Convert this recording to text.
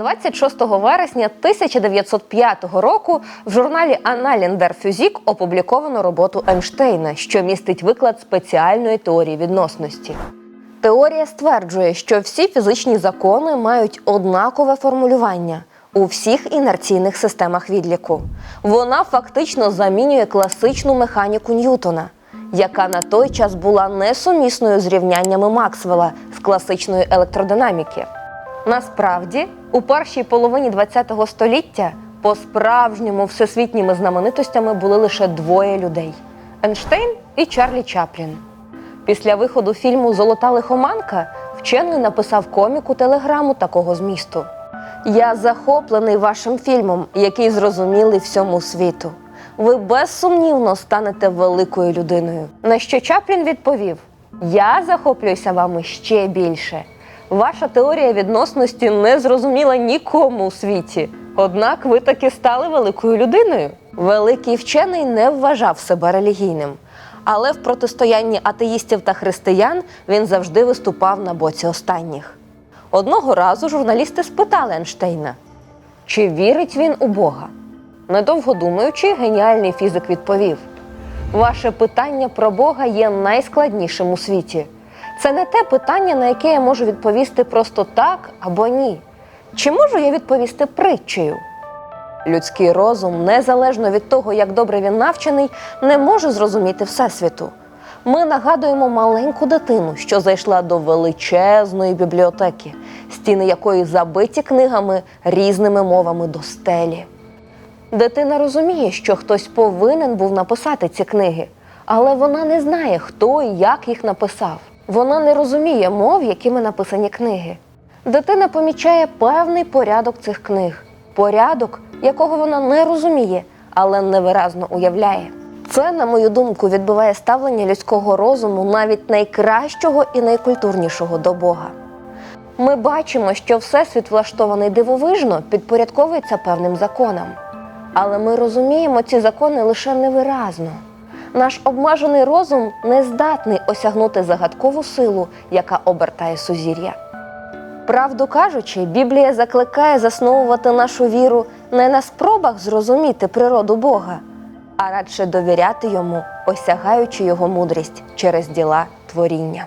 26 вересня 1905 року в журналі Аналіндер Фюзік опубліковано роботу Ейнштейна, що містить виклад спеціальної теорії відносності. Теорія стверджує, що всі фізичні закони мають однакове формулювання у всіх інерційних системах відліку. Вона фактично замінює класичну механіку Ньютона, яка на той час була несумісною з рівняннями Максвелла з класичної електродинаміки. Насправді, у першій половині ХХ століття по-справжньому всесвітніми знаменитостями були лише двоє людей: Ейнштейн і Чарлі Чаплін. Після виходу фільму Золота лихоманка вчений написав коміку телеграму такого змісту: Я захоплений вашим фільмом, який зрозумілий всьому світу. Ви безсумнівно станете великою людиною. На що Чаплін відповів: Я захоплююся вами ще більше. Ваша теорія відносності не зрозуміла нікому у світі. Однак ви таки стали великою людиною. Великий вчений не вважав себе релігійним, але в протистоянні атеїстів та християн він завжди виступав на боці останніх. Одного разу журналісти спитали Ейнштейна, чи вірить він у Бога. Недовго думаючи, геніальний фізик відповів: Ваше питання про Бога є найскладнішим у світі. Це не те питання, на яке я можу відповісти просто так або ні. Чи можу я відповісти притчею? Людський розум, незалежно від того, як добре він навчений, не може зрозуміти Всесвіту. Ми нагадуємо маленьку дитину, що зайшла до величезної бібліотеки, стіни якої забиті книгами різними мовами до стелі. Дитина розуміє, що хтось повинен був написати ці книги, але вона не знає, хто і як їх написав. Вона не розуміє мов, якими написані книги. Дитина помічає певний порядок цих книг, порядок, якого вона не розуміє, але невиразно уявляє. Це, на мою думку, відбиває ставлення людського розуму, навіть найкращого і найкультурнішого до Бога. Ми бачимо, що Всесвіт влаштований дивовижно, підпорядковується певним законам. Але ми розуміємо ці закони лише невиразно. Наш обмежений розум не здатний осягнути загадкову силу, яка обертає сузір'я. Правду кажучи, Біблія закликає засновувати нашу віру не на спробах зрозуміти природу Бога, а радше довіряти йому, осягаючи його мудрість через діла творіння.